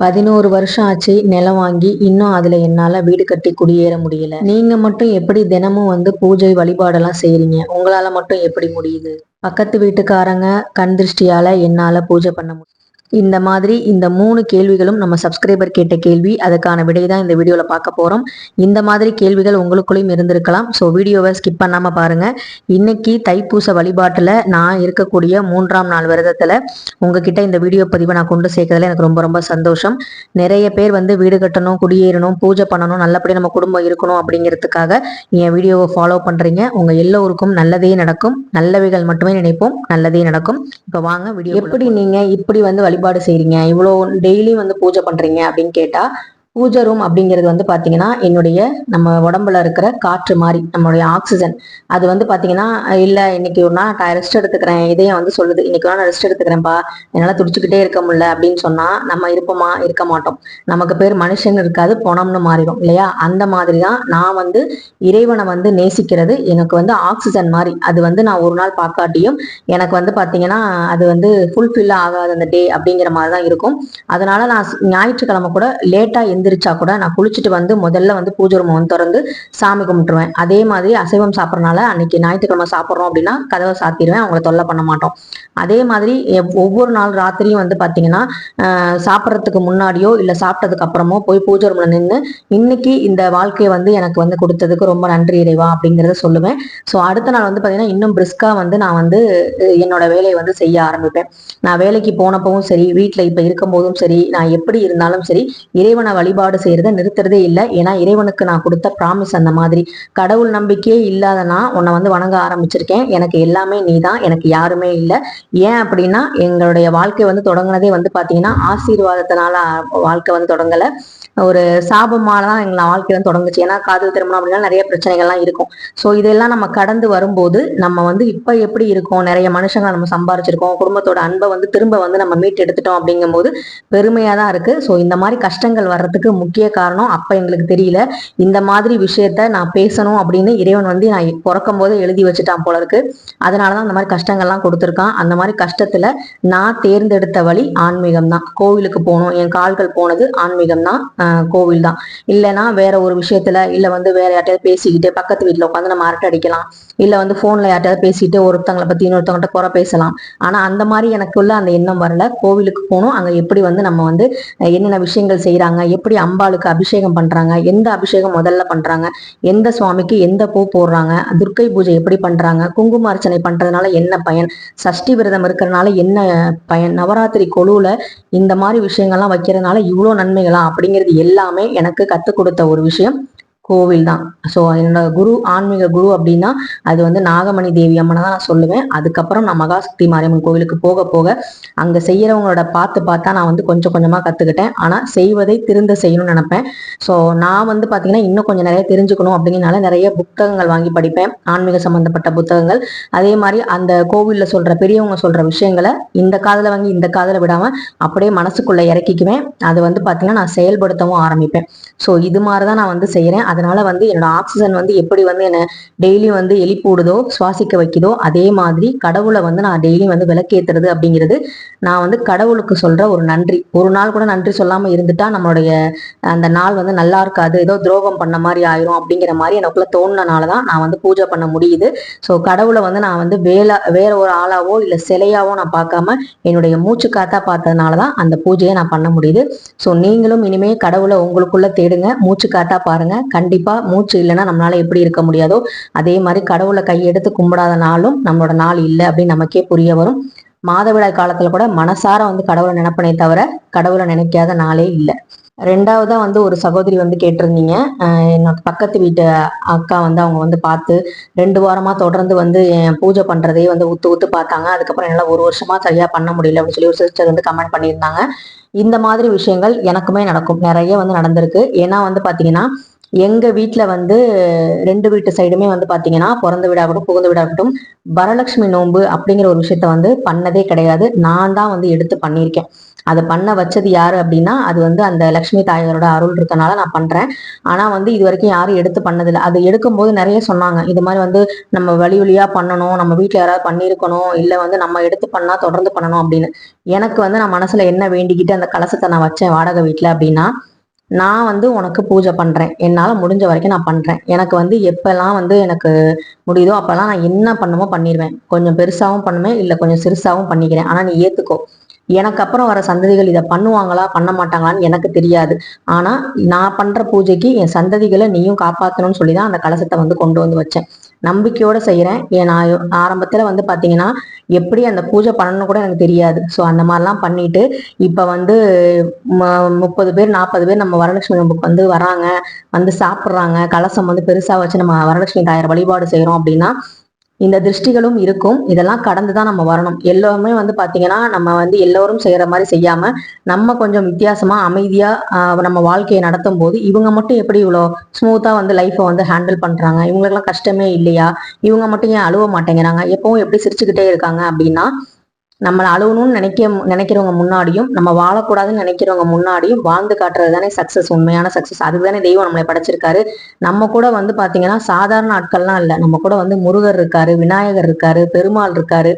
பதினோரு வருஷம் ஆச்சு நிலம் வாங்கி இன்னும் அதுல என்னால வீடு கட்டி குடியேற முடியல. நீங்க மட்டும் எப்படி தினமும் வந்து பூஜை வழிபாடெல்லாம் செய்யறீங்க உங்களால மட்டும் எப்படி முடியுது? பக்கத்து வீட்டுக்காரங்க கண் திருஷ்டியால என்னால பூஜை பண்ண முடியும் இந்த மாதிரி இந்த மூணு கேள்விகளும் நம்ம சப்ஸ்கிரைபர் கேட்ட கேள்வி அதுக்கான விடை தான் இந்த வீடியோவில் பார்க்க போகிறோம் இந்த மாதிரி கேள்விகள் உங்களுக்குள்ளேயும் இருந்திருக்கலாம். ஸோ வீடியோவை ஸ்கிப் பண்ணாமல் பாருங்க. இன்னைக்கு தைப்பூச வழிபாட்டில் நான் இருக்கக்கூடிய மூன்றாம் நாள் விரதத்தில் உங்ககிட்ட இந்த வீடியோ பதிவை நான் கொண்டு சேர்க்கறதுல எனக்கு ரொம்ப ரொம்ப சந்தோஷம். நிறைய பேர் வந்து வீடு கட்டணும் குடியேறணும் பூஜை பண்ணணும் நல்லபடியாக நம்ம குடும்பம் இருக்கணும் அப்படிங்கிறதுக்காக என் வீடியோவை ஃபாலோ பண்ணுறீங்க உங்கள் எல்லோருக்கும் நல்லதே நடக்கும். நல்லவைகள் மட்டுமே நினைப்போம். நல்லதே நடக்கும். இப்போ வாங்க வீடியோ எப்படி நீங்கள் இப்படி வந்து வழிபாடு செய்கிறீங்க இவ்வளோ டெய்லியும் வந்து பூஜை பண்ணுறீங்க அப்படின்னு கேட்டால் பூஜை ரூம் அப்படிங்கிறது வந்து பார்த்தீங்கன்னா என்னுடைய நம்ம உடம்புல இருக்கிற காற்று மாதிரி நம்மளுடைய ஆக்சிஜன் அது வந்து பார்த்தீங்கன்னா இல்லை இன்னைக்கு ஒரு நாள் நான் ரெஸ்ட் எடுத்துக்கிறேன் இதயம் வந்து சொல்லுது. இன்னைக்கு நான் ரெஸ்ட் எடுத்துக்கிறேன்ப்பா என்னால் துடிச்சுக்கிட்டே இருக்க முடியல அப்படின்னு சொன்னால் நம்ம இருப்போமா இருக்க மாட்டோம். நமக்கு பேர் மனுஷன் இருக்காது பணம்னு மாறிடும் இல்லையா? அந்த மாதிரி தான் நான் வந்து இறைவனை வந்து நேசிக்கிறது. எனக்கு வந்து ஆக்சிஜன் மாதிரி. அது வந்து நான் ஒரு நாள் பார்க்காட்டியும் எனக்கு வந்து பார்த்தீங்கன்னா அது வந்து ஃபுல்ஃபில் ஆகாத அந்த டே அப்படிங்கிற மாதிரி தான் இருக்கும். அதனால நான் ஞாயிற்றுக்கிழமை கூட லேட்டாக எந்திரிச்சா கூட நான் குளிச்சுட்டு வந்து முதல்ல வந்து பூஜை ரூம் வந்து திறந்து சாமி கும்பிட்டுருவேன். அதே மாதிரி அசைவம் சாப்பிட்றனால அன்னைக்கு ஞாயிற்றுக்கிழமை சாப்பிட்றோம் அப்படின்னா கதவை சாத்திடுவேன் அவங்கள தொல்லை பண்ண மாட்டோம். அதே மாதிரி ஒவ்வொரு நாள் ராத்திரியும் வந்து பார்த்தீங்கன்னா சாப்பிட்றதுக்கு முன்னாடியோ இல்லை சாப்பிட்டதுக்கு அப்புறமோ போய் பூஜை ரூம்ல நின்று இன்னைக்கு இந்த வாழ்க்கையை வந்து எனக்கு வந்து கொடுத்ததுக்கு ரொம்ப நன்றி இறைவா அப்படிங்கிறத சொல்லுவேன். ஸோ அடுத்த நாள் வந்து பார்த்தீங்கன்னா இன்னும் பிரிஸ்கா வந்து நான் வந்து என்னோட வேலையை வந்து செய்ய ஆரம்பிப்பேன். நான் வேலைக்கு போனப்பவும் சரி வீட்டில் இப்போ இருக்கும்போதும் சரி நான் எப்படி இருந்தாலும் சரி இறைவனை வழி வழிபாடு செய்யறதை நிறுத்துறதே இல்லை. ஏன்னா இறைவனுக்கு நான் கொடுத்த ப்ராமிஸ் அந்த மாதிரி. கடவுள் நம்பிக்கையே இல்லாத நான் உன்னை வந்து வணங்க ஆரம்பிச்சிருக்கேன். எனக்கு எல்லாமே நீ தான் எனக்கு யாருமே இல்லை. ஏன் அப்படின்னா எங்களுடைய வாழ்க்கை வந்து தொடங்கினதே வந்து பார்த்தீங்கன்னா ஆசீர்வாதத்தினால வாழ்க்கை வந்து தொடங்கலை. ஒரு சாபமால தான் எங்களை வாழ்க்கை தொடங்குச்சு. ஏன்னா காதல் திருமணம் அப்படின்னா நிறைய பிரச்சனைகள்லாம் இருக்கும். ஸோ இதெல்லாம் நம்ம கடந்து வரும்போது நம்ம வந்து இப்போ எப்படி இருக்கோம்? நிறைய மனுஷங்களை நம்ம சம்பாரிச்சிருக்கோம். குடும்பத்தோட அன்பை வந்து திரும்ப வந்து நம்ம மீட்டு எடுத்துட்டோம் அப்படிங்கும்போது பெருமையாக தான் இருக்கு. ஸோ இந்த மாதிரி கஷ்டங்கள் வர்றதுக்கு முக்கிய காரணம் அப்போ எங்களுக்கு தெரியல. இந்த மாதிரி விஷயத்த நான் பேசணும் அப்படின்னு இறைவன் வந்து நான் பிறக்கும் போது எழுதி வச்சுட்டான் போல இருக்கு. அதனால தான் அந்த மாதிரி கஷ்டங்கள்லாம் கொடுத்துருக்கான். அந்த மாதிரி கஷ்டத்துல நான் தேர்ந்தெடுத்த வழி ஆன்மீகம் தான் கோவிலுக்கு போகணும். என் கால்கள் போனது ஆன்மீகம் தான் கோவில் தான். இல்லைன்னா வேற ஒரு விஷயத்துல இல்ல வந்து வேற யார்ட்டையாவது பேசிக்கிட்டு பக்கத்து வீட்டுல உட்காந்து நம்ம அரட்டை அடிக்கலாம். இல்ல வந்து போன்ல யார்ட்டையாவது பேசிட்டு ஒருத்தங்களை பத்தி இன்னொருத்தவங்கள்ட்ட குறை பேசலாம். ஆனா அந்த மாதிரி எனக்குள்ள அந்த எண்ணம் வரல. கோவிலுக்கு போகணும். அங்க எப்படி வந்து நம்ம வந்து என்னென்ன விஷயங்கள் செய்யறாங்க எப்படி அம்பாளுக்கு அபிஷேகம் பண்றாங்க எந்த அபிஷேகம் முதல்ல பண்றாங்க எந்த சுவாமிக்கு எந்த பூ போடுறாங்க துர்க்கை பூஜை எப்படி பண்றாங்க குங்கும அர்ச்சனை பண்றதுனால என்ன பயன் சஷ்டி விரதம் இருக்கிறதுனால என்ன பயன் நவராத்திரி கொலுவுல இந்த மாதிரி விஷயங்கள்லாம் வைக்கிறதுனால இவ்வளோ நன்மைகளா அப்படிங்கிறது எல்லாமே எனக்கு கற்றுக் கொடுத்த ஒரு விஷயம். கோவில் தான். ஸோ என்னோட குரு ஆன்மீக குரு அப்படின்னா அது வந்து நாகமணி தேவி அம்மனை தான் நான் சொல்லுவேன். அதுக்கப்புறம் நான் மகாசக்தி மாரியம்மன் கோவிலுக்கு போக போக அங்கே செய்யறவங்களோட பார்த்து பார்த்தா நான் வந்து கொஞ்சம் கொஞ்சமாக கற்றுக்கிட்டேன் ஆனால் செய்வதை திருந்த செய்யணும்னு நினைப்பேன். ஸோ நான் வந்து பார்த்தீங்கன்னா இன்னும் கொஞ்சம் நிறைய தெரிஞ்சுக்கணும் அப்படிங்கிறனால நிறைய புத்தகங்கள் வாங்கி படிப்பேன். ஆன்மீக சம்பந்தப்பட்ட புத்தகங்கள். அதே மாதிரி அந்த கோவிலில் சொல்கிற பெரியவங்க சொல்கிற விஷயங்களை இந்த காதில் வாங்கி இந்த காதில் விடாமல் அப்படியே மனசுக்குள்ளே இறக்கிக்குவேன். அது வந்து பார்த்தீங்கன்னா நான் செயல்படுத்தவும் ஆரம்பிப்பேன். ஸோ இது மாதிரி தான் நான் வந்து செய்கிறேன் அதனால வந்து என்னோட ஆக்சிஜன் வந்து எப்படி வந்து என்னை டெய்லி வந்து எழுப்பிவிடுதோ சுவாசிக்க வைக்குதோ அதே மாதிரி கடவுளை வந்து நான் டெய்லியும் வந்து விளக்கேத்துறது அப்படிங்கிறது நான் வந்து கடவுளுக்கு சொல்ற ஒரு நன்றி. ஒரு நாள் கூட நன்றி சொல்லாம இருந்துட்டா நம்மளுடைய அந்த நாள் வந்து நல்லா இருக்காது ஏதோ துரோகம் பண்ண மாதிரி ஆயிரும் அப்படிங்கிற மாதிரி எனக்குள்ள தோணுனால தான் நான் வந்து பூஜை பண்ண முடியுது. ஸோ கடவுளை வந்து நான் வந்து வேலை வேற ஒரு ஆளாவோ இல்லை சிலையாவோ நான் பார்க்காம என்னுடைய மூச்சு காத்தா பார்த்ததுனால தான் அந்த பூஜையை நான் பண்ண முடியுது. ஸோ நீங்களும் இனிமே கடவுளை உங்களுக்குள்ள தேடுங்க மூச்சு காத்தா பாருங்க கண்டிப்பா மூச்சு இல்லைன்னா நம்மளால எப்படி இருக்க முடியாதோ அதே மாதிரி கடவுளை கையெடுத்து கும்பிடாத நாளும் நம்மளோட நாள் இல்லை அப்படின்னு நமக்கே புரிய வரும். மாதவிடாய் காலத்துல கூட மனசார வந்து கடவுளை நினைப்பனே தவிர கடவுளை நினைக்காத நாளே இல்லை. ரெண்டாவதா வந்து ஒரு சகோதரி வந்து கேட்டிருந்தீங்க. என்னோட பக்கத்து வீட்டு அக்கா வந்து அவங்க வந்து பார்த்து ரெண்டு வாரமா தொடர்ந்து வந்து என் பூஜை பண்றதே வந்து உத்து உத்து பார்த்தாங்க. அதுக்கப்புறம் என்னால ஒரு வருஷமா சரியா பண்ண முடியல அப்படின்னு சொல்லி ஒரு சிஸ்டர் வந்து கமெண்ட் பண்ணியிருந்தாங்க. இந்த மாதிரி விஷயங்கள் எனக்குமே நடக்கும். நிறைய வந்து நடந்திருக்கு. ஏன்னா வந்து பாத்தீங்கன்னா எங்க வீட்டுல வந்து ரெண்டு வீட்டு சைடுமே வந்து பாத்தீங்கன்னா பிறந்த வீடாகட்டும் புகுந்த வீடாகட்டும் வரலட்சுமி நோன்பு அப்படிங்கிற ஒரு விஷயத்த வந்து பண்ணதே கிடையாது. நான் தான் வந்து எடுத்து பண்ணியிருக்கேன். அதை பண்ண வச்சது யாரு அப்படின்னா அது வந்து அந்த லக்ஷ்மி தாயாரோட அருள் இருக்கனால நான் பண்றேன். ஆனா வந்து இது வரைக்கும் யாரும் எடுத்து பண்ணதில்லை. அது எடுக்கும்போது நிறைய சொன்னாங்க. இது மாதிரி வந்து நம்ம வழி வழியா பண்ணணும் நம்ம வீட்டுல யாராவது பண்ணியிருக்கணும் இல்ல வந்து நம்ம எடுத்து பண்ணா தொடர்ந்து பண்ணணும் அப்படின்னு. எனக்கு வந்து நான் மனசுல என்ன வேண்டிக்கிட்டு அந்த கலசத்தை நான் வச்சேன் வாடகை வீட்டுல அப்படின்னா நான் வந்து உனக்கு பூஜை பண்ணுறேன் என்னால் முடிஞ்ச வரைக்கும் நான் பண்றேன். எனக்கு வந்து எப்போல்லாம் வந்து எனக்கு முடியுதோ அப்போல்லாம் நான் என்ன பண்ணுமோ பண்ணிடுவேன் கொஞ்சம் பெருசாகவும் பண்ணுவேன் இல்லை கொஞ்சம் சிறுசாகவும் பண்ணிக்கிறேன். ஆனால் நீ ஏற்றுக்கோ எனக்கு அப்புறம் வர சந்ததிகள் இதை பண்ணுவாங்களா பண்ண மாட்டாங்களான்னு எனக்கு தெரியாது. ஆனால் நான் பண்ணுற பூஜைக்கு என் சந்ததிகளை நீயும் காப்பாற்றணும்னு சொல்லி தான் அந்த கலசத்தை வந்து கொண்டு வந்து வச்சேன். நம்பிக்கையோடு செய்கிறேன் ஏன் நான் ஆரம்பத்தில் வந்து பார்த்தீங்கன்னா எப்படி அந்த பூஜை பண்ணணும் கூட எனக்கு தெரியாது. ஸோ அந்த மாதிரிலாம் பண்ணிட்டு இப்போ வந்து ம- முப்பது பேர் நாற்பது பேர் நம்ம வரலட்சுமி நமக்கு வந்து வராங்க வந்து சாப்பிட்றாங்க. கலசம் வந்து பெருசாக வச்சு நம்ம வரலட்சுமி தாயார் வழிபாடு செய்கிறோம் அப்படின்னா இந்த திருஷ்டிகளும் இருக்கும். இதெல்லாம் கடந்து தான் நம்ம வரணும். எல்லோருமே வந்து பார்த்தீங்கன்னா நம்ம வந்து எல்லோரும் செய்கிற மாதிரி செய்யாமல் நம்ம கொஞ்சம் வித்தியாசமாக அமைதியாக நம்ம வாழ்க்கையை நடத்தும் போது இவங்க மட்டும் எப்படி இவ்வளோ ஸ்மூத்தாக வந்து லைஃப்பை வந்து ஹேண்டில் பண்ணுறாங்க இவங்களுக்கெல்லாம் கஷ்டமே இல்லையா? இவங்க மட்டும் ஏன் அழுவ மாட்டேங்கிறாங்க? எப்பவும் எப்படி சிரிச்சுக்கிட்டே இருக்காங்க அப்படின்னா நம்மளை அழுகணும்னு நினைக்க நினைக்கிறவங்க முன்னாடியும் நம்ம வாழக்கூடாதுன்னு நினைக்கிறவங்க முன்னாடியும் வாழ்ந்து காட்டுறது தானே சக்ஸஸ் உண்மையான சக்ஸஸ் அதுக்கு தானே தெய்வம் நம்மளை படைச்சிருக்காரு. நம்ம கூட வந்து பாத்தீங்கன்னா சாதாரண ஆட்கள்லாம் இல்லை. நம்ம கூட வந்து முருகர் இருக்காரு விநாயகர் இருக்காரு பெருமாள் இருக்காரு.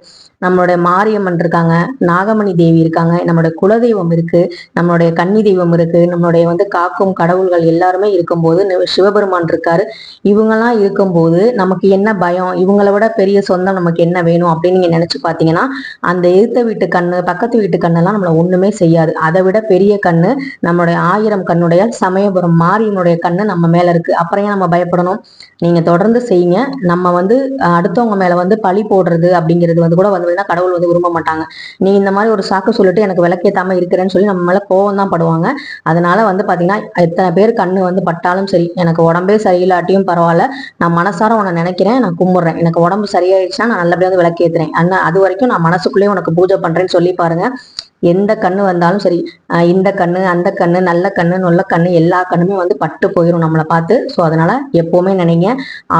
நம்மளுடைய மாரியம்மன் இருக்காங்க நாகமணி தேவி இருக்காங்க நம்மளுடைய குலதெய்வம் இருக்கு நம்மளுடைய கன்னி தெய்வம் இருக்கு நம்மளுடைய வந்து காக்கும் கடவுள்கள் எல்லாருமே இருக்கும்போது சிவபெருமான் இருக்காரு. இவங்கெல்லாம் இருக்கும்போது நமக்கு என்ன பயம்? இவங்களை விட பெரிய சொந்தம் நமக்கு என்ன வேணும்? அப்படின்னு நீங்க நினைச்சு பாத்தீங்கன்னா அந்த எதிர்த்த வீட்டு கண்ணு பக்கத்து வீட்டு கண்ணெல்லாம் நம்மள ஒண்ணுமே செய்யாது. அதை விட பெரிய கண்ணு நம்மளுடைய ஆயிரம் கண்ணுடைய சமயபுரம் மாரியனுடைய கண்ணு நம்ம மேல இருக்கு. அப்புறம் ஏன் நம்ம பயப்படணும்? நீங்க தொடர்ந்து செய்யுங்க. நம்ம வந்து அடுத்தவங்க மேல வந்து பழி போடுறது அப்படிங்கிறது வந்து கூட வந்து கடவுள் வந்து விரும்ப மாட்டாங்க. நீ இந்த மாதிரி ஒரு சாக்கு சொல்லிட்டு எனக்கு விளக்கேத்தாம இருக்கிறேன்னு சொல்லி நம்ம மேல கோவம் தான் படுவாங்க. அதனால வந்து பாத்தீங்கன்னா எத்தனை பேர் கண்ணு வந்து பட்டாலும் சரி எனக்கு உடம்பே சரியில்லாட்டியும் பரவாயில்ல நான் மனசார உன்னை நினைக்கிறேன் நான் கும்பிடுறேன். எனக்கு உடம்பு சரியாயிடுச்சுன்னா நான் நல்லபடியாக வந்து விளக்கேத்துறேன். அண்ணா அது வரைக்கும் நான் மனசுக்குள்ளேயே உனக்கு பூஜை பண்றேன்னு சொல்லி பாருங்க. எந்த கண்ணு வந்தாலும் சரி இந்த கண்ணு அந்த கண்ணு நல்ல கண்ணு நொல்ல கண்ணு எல்லா கண்ணுமே வந்து பட்டு போயிடும் நம்மளை பார்த்து. ஸோ அதனால எப்போவுமே நினைங்க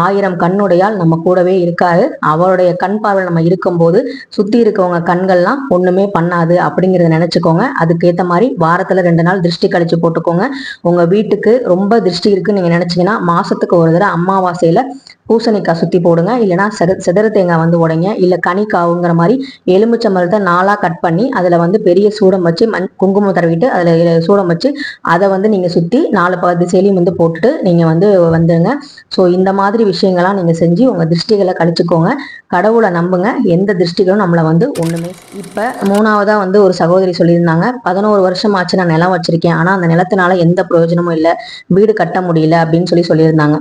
ஆயிரம் கண்ணுடையால் நம்ம கூடவே இருக்காது. அவருடைய கண் பார்வை நம்ம இருக்கும்போது சுற்றி இருக்கவங்க கண்கள்லாம் ஒன்றுமே பண்ணாது அப்படிங்கிறத நினச்சிக்கோங்க. அதுக்கேற்ற மாதிரி வாரத்தில் ரெண்டு நாள் திருஷ்டி கழிச்சு போட்டுக்கோங்க. உங்கள் வீட்டுக்கு ரொம்ப திருஷ்டி இருக்குன்னு நீங்கள் நினச்சிங்கன்னா மாதத்துக்கு ஒரு தடவை அமாவாசையில் பூசணிக்காய் சுத்தி போடுங்க. இல்லைன்னா செத செதறு தேங்காய் வந்து உடைங்க. இல்லை கனிக்காவுங்கிற மாதிரி எலுமிச்சை மரத்தை நாளாக கட் பண்ணி அதில் வந்து பெரிய சூடம் வச்சு மண் குங்குமம் தடவிட்டு அதில் சூடம் வச்சு அதை வந்து நீங்கள் சுற்றி நாலு ப திசையிலையும் வந்து போட்டுட்டு நீங்கள் வந்து வந்துடுங்க ஸோ இந்த மாதிரி விஷயங்கள்லாம் நீங்கள் செஞ்சு உங்கள் திருஷ்டிகளை கழிச்சுக்கோங்க கடவுளை நம்புங்க. எந்த திருஷ்டிகளும் நம்மளை வந்து ஒன்றுமே இப்போ மூணாவதாக வந்து ஒரு சகோதரி சொல்லியிருந்தாங்க. பதினோரு வருஷம் ஆச்சு நான் நிலம் வச்சிருக்கேன். ஆனால் அந்த நிலத்தினால எந்த பிரயோஜனமும் இல்லை. வீடு கட்ட முடியல அப்படின்னு சொல்லி சொல்லியிருந்தாங்க.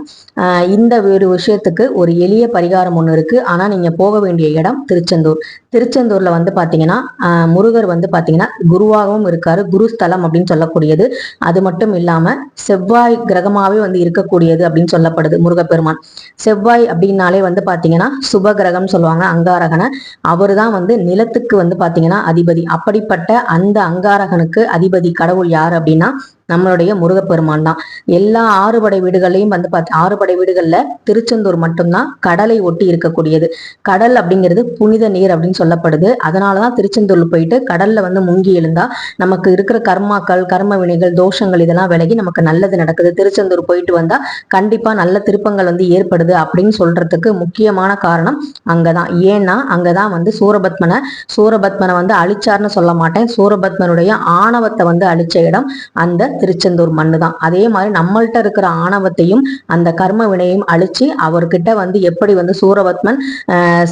இந்த ஒரு விஷயத்துக்கு ஒரு எளிய பரிகாரம் ஒன்று இருக்குது ஆனால் நீங்கள் போக வேண்டிய இடம் திருச்செந்தூர். திருச்செந்தூரில் வந்து பார்த்தீங்கன்னா முருகர் வந்து பாத்தீங்கன்னா குருவாகவும் இருக்காரு. குருஸ்தலம் அப்படின்னு சொல்லக்கூடியது. அது மட்டும் இல்லாம செவ்வாய் கிரகமாவே வந்து இருக்கக்கூடியது அப்படின்னு சொல்லப்படுது முருகப்பெருமான். செவ்வாய் அப்படின்னாலே வந்து பாத்தீங்கன்னா சுப கிரகம் சொல்லுவாங்க அங்காரகனை. அவர் தான் வந்து நிலத்துக்கு வந்து பாத்தீங்கன்னா அதிபதி. அப்படிப்பட்ட அந்த அங்காரகனுக்கு அதிபதி கடவுள் யார் அப்படின்னா நம்மளுடைய முருகப்பெருமான் தான். எல்லா ஆறுபடை வீடுகளையும் வந்து பார்த்து ஆறுபடை வீடுகளில் திருச்செந்தூர் மட்டும்தான் கடலை ஒட்டி இருக்கக்கூடியது. கடல் அப்படிங்கிறது புனித நீர் அப்படின்னு சொல்லப்படுது. அதனாலதான் திருச்செந்தூர்ல போயிட்டு கடல்ல வந்து முங்கி எழுந்தா நமக்கு இருக்கிற கர்மாக்கள் கர்ம வினைகள் தோஷங்கள் இதெல்லாம் விலகி நமக்கு நல்லது நடக்குது. திருச்செந்தூர் போயிட்டு வந்தா கண்டிப்பா நல்ல திருப்பங்கள் வந்து ஏற்படுது அப்படின்னு சொல்றதுக்கு முக்கியமான காரணம் அங்கதான். ஏன்னா அங்கதான் வந்து சூரபத்மனை சூரபத்மனை வந்து அழிச்சார்னு சொல்ல மாட்டேன். சூரபத்மனுடைய ஆணவத்தை வந்து அழிச்ச இடம் அந்த திருச்செந்தூர் மண்ணு தான் அதே மாதிரி நம்மள்கிட்ட இருக்கிற ஆணவத்தையும் அந்த கர்ம வினையும் அழிச்சு அவர்கிட்ட வந்து எப்படி வந்து சூரபத்மன்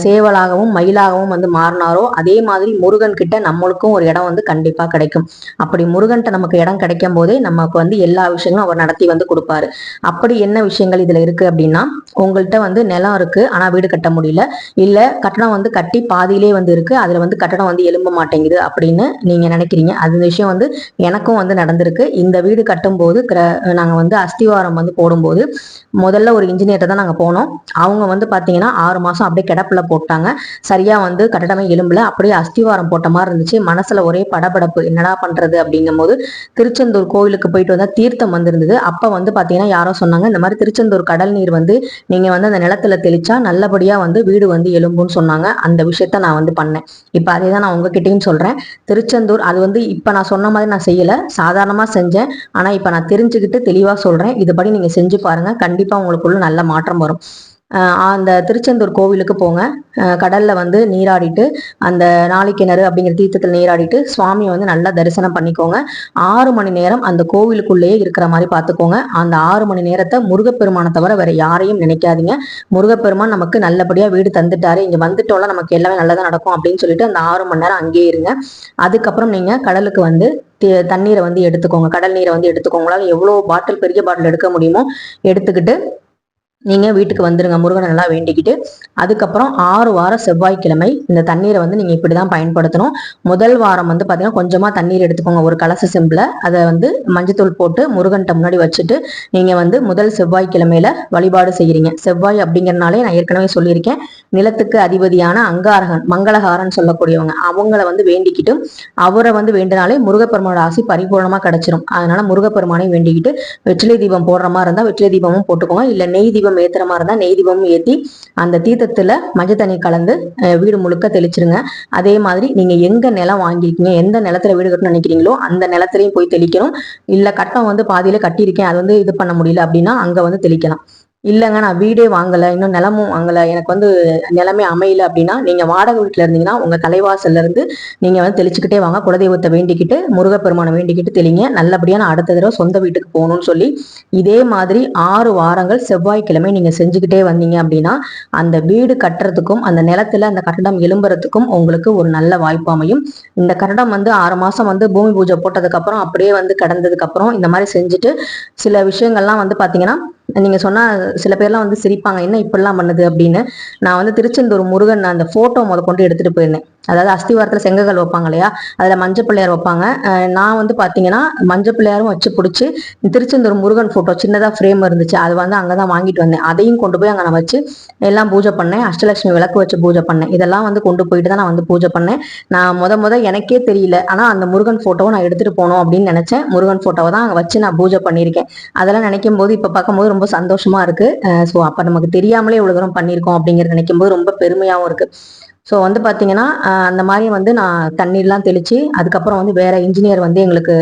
சேவலாகவும் மயிலாகவும் வந்து மாறினாரோ அதே மாதிரி முருகன் கிட்ட நம்மளுக்கும் ஒரு இடம் வந்து கண்டிப்பா கிடைக்கும். அப்படி முருகன்ட்ட நமக்கு இடம் கிடைக்கும் போதே நமக்கு வந்து எல்லா விஷயங்களும் அவர் நடத்தி வந்து கொடுப்பாரு. அப்படி என்ன விஷயங்கள் இதுல இருக்கு அப்படின்னா உங்கள்கிட்ட வந்து நிலம் இருக்கு ஆனா வீடு கட்ட முடியல. இல்ல கட்டடம் வந்து கட்டி பாதியிலே வந்து இருக்கு அதுல வந்து கட்டடம் வந்து எழும்ப மாட்டேங்குது அப்படின்னு நீங்க நினைக்கிறீங்க. அது விஷயம் வந்து எனக்கும் வந்து நடந்திருக்கு. இந்த வீடு கட்டும்போது நாங்கள் வந்து அஸ்திவாரம் வந்து போடும்போது முதல்ல ஒரு இன்ஜினியர்கிட்ட தான் நாங்கள் போனோம். அவங்க வந்து பார்த்தீங்கன்னா ஆறு மாதம் அப்படியே கிடப்பில் போட்டாங்க. சரியாக வந்து கட்டடமே எலும்பில் அப்படியே அஸ்திவாரம் போட்ட மாதிரி இருந்துச்சு. மனசில் ஒரே படபடப்பு என்னடா பண்ணுறது அப்படிங்கும்போது திருச்செந்தூர் கோவிலுக்கு போயிட்டு வந்தால் தீர்த்தம் வந்திருந்தது. அப்போ வந்து பார்த்தீங்கன்னா யாரோ சொன்னாங்க இந்த மாதிரி திருச்செந்தூர் கடல் நீர் வந்து நீங்கள் வந்து அந்த நிலத்துல தெளிச்சா நல்லபடியாக வந்து வீடு வந்து எலும்புன்னு சொன்னாங்க. அந்த விஷயத்த நான் வந்து பண்ணேன். இப்போ அதே தான் நான் உங்ககிட்டயும் சொல்கிறேன் திருச்செந்தூர் அது வந்து இப்போ நான் சொன்ன மாதிரி நான் செய்யலை. சாதாரணமாக செஞ்சேன் ஆனால் இப்போ நான் தெரிஞ்சுக்கிட்டு தெளிவாக சொல்கிறேன் இதுபடி நீங்கள் செஞ்சு பாருங்கள் கண்டிப்பாக உங்களுக்குள்ள நல்ல மாற்றம் வரும். அந்த திருச்செந்தூர் கோவிலுக்கு போங்க. கடல்ல வந்து நீராடிட்டு அந்த நாளைக்கிணறு அப்படிங்கிற தீர்த்தத்தில் நீராடிட்டு சுவாமியை வந்து நல்லா தரிசனம் பண்ணிக்கோங்க. ஆறு மணி நேரம் அந்த கோவிலுக்குள்ளேயே இருக்கிற மாதிரி பார்த்துக்கோங்க. அந்த ஆறு மணி நேரத்தை முருகப்பெருமானை தவிர வேற யாரையும் நினைக்காதீங்க. முருகப்பெருமான் நமக்கு நல்லபடியா வீடு தந்துட்டாரு. இங்க வந்துட்டோம்ல நமக்கு எல்லாமே நல்லதா நடக்கும் அப்படின்னு சொல்லிட்டு அந்த ஆறு மணி நேரம் அங்கேயே இருங்க. அதுக்கப்புறம் நீங்க கடலுக்கு வந்து தண்ணீரை வந்து எடுத்துக்கோங்க. கடல் நீரை வந்து எடுத்துக்கோங்களால எவ்வளோ பாட்டில் பெரிய பாட்டில் எடுக்க முடியுமோ எடுத்துக்கிட்டு நீங்கள் வீட்டுக்கு வந்துடுங்க முருகனை நல்லா வேண்டிக்கிட்டு அதுக்கப்புறம் ஆறு வாரம் செவ்வாய்க்கிழமை இந்த தண்ணீரை வந்து நீங்கள் இப்படி தான் பயன்படுத்தணும். முதல் வாரம் வந்து பார்த்தீங்கன்னா கொஞ்சமாக தண்ணீர் எடுத்துக்கோங்க. ஒரு கலச செம்பில் அதை வந்து மஞ்சத்தூள் போட்டு முருகன்கிட்ட முன்னாடி வச்சுட்டு நீங்கள் வந்து முதல் செவ்வாய்க்கிழமையில வழிபாடு செய்கிறீங்க செவ்வாய் அப்படிங்கிறனாலே நான் ஏற்கனவே சொல்லியிருக்கேன். நிலத்துக்கு அதிபதியான அங்காரகன் மங்களகாரன் சொல்லக்கூடியவங்க அவங்கள வந்து வேண்டிக்கிட்டு அவரை வந்து வேண்டினாலே முருகப்பெருமானோட ஆசி பரிபூர்ணமாக கிடைச்சிரும். அதனால முருகப்பெருமானை வேண்டிக்கிட்டு வெற்றிலை தீபம் போடுற மாதிரி இருந்தால் வெற்றிலை தீபமும் போட்டுக்கோங்க. இல்லை நெய் தீபம் தீபம் ஏத்துற மாதிரி நெய் தீபமும் ஏத்தி அந்த தீர்த்தத்துல மஞ்சள் தண்ணி கலந்து வீடு முழுக்க தெளிச்சிருங்க. அதே மாதிரி நீங்க எங்க நிலம் வாங்கியிருக்கீங்க எந்த நிலத்துல வீடு கட்டணும்னு நினைக்கிறீங்களோ அந்த நிலத்திலையும் போய் தெளிக்கணும். இல்ல கட்டம் வந்து பாதியில கட்டியிருக்கேன் அது வந்து இது பண்ண முடியல அப்படின்னா அங்க வந்து தெளிக்கலாம். இல்லைங்க நான் வீடே வாங்கலை இன்னும் நிலமும் வாங்கலை. எனக்கு வந்து நிலமே அமையல அப்படின்னா நீங்கள் வாடகை வீட்டில் இருந்தீங்கன்னா உங்கள் தலைவாசல்லேருந்து நீங்கள் வந்து தெளிச்சுக்கிட்டே வாங்க. குலதெய்வத்தை வேண்டிக்கிட்டு முருகப்பெருமானை வேண்டிக்கிட்டு தெளிங்க. நல்லபடியாக நான் அடுத்த தடவை சொந்த வீட்டுக்கு போகணும்னு சொல்லி இதே மாதிரி ஆறு வாரங்கள் செவ்வாய்க்கிழமை நீங்கள் செஞ்சுக்கிட்டே வந்தீங்க அப்படின்னா அந்த வீடு கட்டுறதுக்கும் அந்த நிலத்துல அந்த கட்டடம் எழும்புறதுக்கும் உங்களுக்கு ஒரு நல்ல வாய்ப்பு அமையும். இந்த கட்டடம் வந்து ஆறு மாதம் வந்து பூமி பூஜை போட்டதுக்கப்புறம் அப்படியே வந்து கடந்ததுக்கப்புறம் இந்த மாதிரி செஞ்சுட்டு சில விஷயங்கள்லாம் வந்து பார்த்தீங்கன்னா நீங்க சொன்னா சில பேர்லாம் வந்து சிரிப்பாங்க என்ன இப்படிலாம் பண்ணுது? அப்படின்னு. நான் வந்து திருச்செந்தூர் முருகன் அந்த போட்டோ முத கொண்டு எடுத்துட்டு போயிருந்தேன். அதாவது அஸ்திவாரத்தில் செங்கல் வைப்பாங்க இல்லையா? அதில் மஞ்சள் பிள்ளையார் வைப்பாங்க. நான் வந்து பார்த்தீங்கன்னா மஞ்சள் பிள்ளையாரும் வச்சு பிடிச்சி திருச்செந்தூர் முருகன் ஃபோட்டோ சின்னதாக ஃப்ரேம் இருந்துச்சு. அது வந்து அங்கே தான் வாங்கிட்டு வந்தேன். அதையும் கொண்டு போய் அங்கே நான் வச்சு எல்லாம் பூஜை பண்ணேன். அஷ்டலட்சுமி விளக்கு வச்சு பூஜை பண்ணேன். இதெல்லாம் வந்து கொண்டு போயிட்டு தான் நான் வந்து பூஜை பண்ணேன். நான் முத முத எனக்கே தெரியல. ஆனால் அந்த முருகன் ஃபோட்டோவை நான் எடுத்துகிட்டு போகணும் அப்படின்னு நினச்சேன். முருகன் ஃபோட்டோவை தான் அங்கே வச்சு நான் பூஜை பண்ணியிருக்கேன். அதெல்லாம் நினைக்கும் போது இப்போ பார்க்கும்போது ரொம்ப சந்தோஷமாக இருக்குது ஸோ அப்போ நமக்கு தெரியாமலே இவ்வளோ தூரம் பண்ணியிருக்கோம் அப்படிங்கிறது நினைக்கும் போது ரொம்ப பெருமையாகவும் இருக்குது ஸோ வந்து பார்த்தீங்கன்னா அந்த மாதிரி வந்து நான் தண்ணீர்லாம் தெளித்து அதுக்கப்புறம் வந்து வேற இன்ஜினியர் வந்து எங்களுக்கு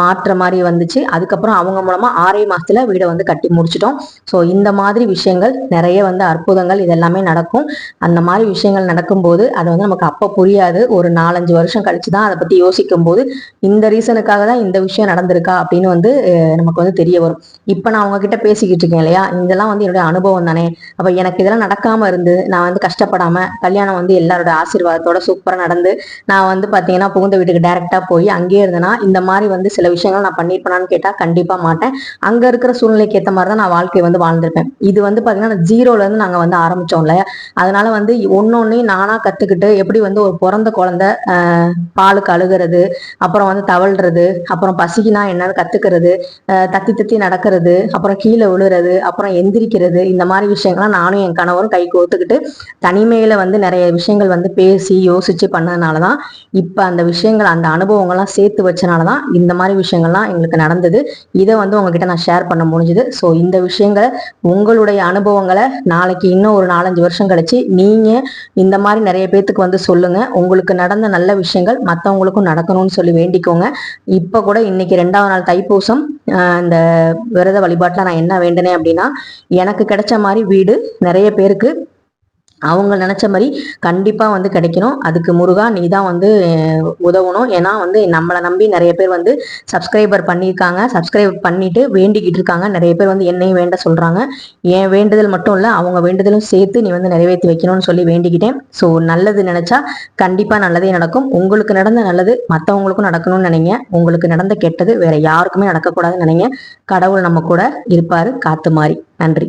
மாற்ற மாதிரி வந்துச்சு. அதுக்கப்புறம் அவங்க மூலமாக ஆறே மாதத்தில் வீடை வந்து கட்டி முடிச்சிட்டோம். ஸோ இந்த மாதிரி விஷயங்கள் நிறைய வந்து அற்புதங்கள் இதெல்லாமே நடக்கும். அந்த மாதிரி விஷயங்கள் நடக்கும்போது அது வந்து நமக்கு அப்போ புரியாது. ஒரு நாலஞ்சு வருஷம் கழிச்சு தான் அதை பற்றி யோசிக்கும் போது இந்த ரீசனுக்காக தான் இந்த விஷயம் நடந்திருக்கா அப்படின்னு வந்து நமக்கு வந்து தெரிய வரும். இப்போ நான் அவங்கக்கிட்ட பேசிக்கிட்டு இருக்கேன் இல்லையா? இதெல்லாம் வந்து என்னுடைய அனுபவம் தானே. அப்போ எனக்கு இதெல்லாம் நடக்காமல் இருந்து நான் வந்து கஷ்டப்படாமல் கல்யாணம் வந்து எல்லா எல்லாரோட ஆசீர்வாதத்தோட சூப்பராக நடந்து நான் வந்து பார்த்தீங்கன்னா புகுந்த வீட்டுக்கு டைரெக்டாக போய் அங்கேயே இருந்தேன்னா இந்த மாதிரி வந்து சில விஷயங்கள் நான் பண்ணியிருப்பேனான்னு கேட்டால் கண்டிப்பாக மாட்டேன். அங்கே இருக்கிற சூழ்நிலைக்கு ஏற்ற மாதிரி தான் நான் வாழ்க்கையை வந்து வாழ்ந்திருப்பேன். இது வந்து பார்த்தீங்கன்னா ஜீரோலேருந்து நாங்கள் வந்து ஆரம்பித்தோம் இல்லையா? அதனால வந்து ஒன்னொன்னு நானாக கற்றுக்கிட்டு எப்படி வந்து ஒரு பிறந்த குழந்தை பாலுக்கு அழுகிறது அப்புறம் வந்து தவழ்றது அப்புறம் பசிக்குனா என்னன்னு கற்றுக்கிறது தத்தி தத்தி நடக்கிறது அப்புறம் கீழே விழுறது அப்புறம் எந்திரிக்கிறது இந்த மாதிரி விஷயங்கள்லாம் நானும் என் கணவரும் கை கோத்துக்கிட்டு தனிமையில வந்து நிறைய விஷயங்கள் விஷயங்கள் வந்து பேசி யோசிச்சு பண்ணதுனால தான் இப்போ அந்த விஷயங்கள் அந்த அனுபவங்கள்லாம் சேர்த்து வச்சனால தான் இந்த மாதிரி விஷயங்கள்லாம் எங்களுக்கு நடந்தது. இதை வந்து உங்ககிட்ட நான் ஷேர் பண்ண முடிஞ்சுது. ஸோ இந்த விஷயங்களை உங்களுடைய அனுபவங்களை நாளைக்கு இன்னும் ஒரு நாலஞ்சு வருஷம் கழிச்சு நீங்கள் இந்த மாதிரி நிறைய பேர்த்துக்கு வந்து சொல்லுங்க. உங்களுக்கு நடந்த நல்ல விஷயங்கள் மற்றவங்களுக்கும் நடக்கணும்னு சொல்லி வேண்டிக்கோங்க. இப்போ கூட இன்னைக்கு ரெண்டாவது நாள் தைப்பூசம் இந்த விரத வழிபாட்டில் நான் என்ன வேண்டினேன் அப்படின்னா எனக்கு கிடைச்ச மாதிரி வீடு நிறைய பேருக்கு அவங்க நினச்ச மாதிரி கண்டிப்பாக வந்து கிடைக்கணும். அதுக்கு முருகா நீ தான் வந்து உதவணும். ஏன்னா வந்து நம்மளை நம்பி நிறைய பேர் வந்து சப்ஸ்கிரைபர் பண்ணியிருக்காங்க. சப்ஸ்கிரைப் பண்ணிட்டு வேண்டிக்கிட்டு இருக்காங்க. நிறைய பேர் வந்து என்னையும் வேண்ட சொல்கிறாங்க என் வேண்டுதல் மட்டும் இல்லை அவங்க வேண்டுதலும் சேர்த்து நீ வந்து நிறைவேற்றி வைக்கணும்னு சொல்லி வேண்டிக்கிட்டேன். ஸோ நல்லது நினச்சா கண்டிப்பாக நல்லதே நடக்கும். உங்களுக்கு நடந்த நல்லது மற்றவங்களுக்கும் நடக்கணும்னு நினைங்க. உங்களுக்கு நடந்த கெட்டது வேற யாருக்குமே நடக்கக்கூடாதுன்னு நினைங்க. கடவுள் நம்ம கூட இருப்பார். காத்து மாறி. நன்றி.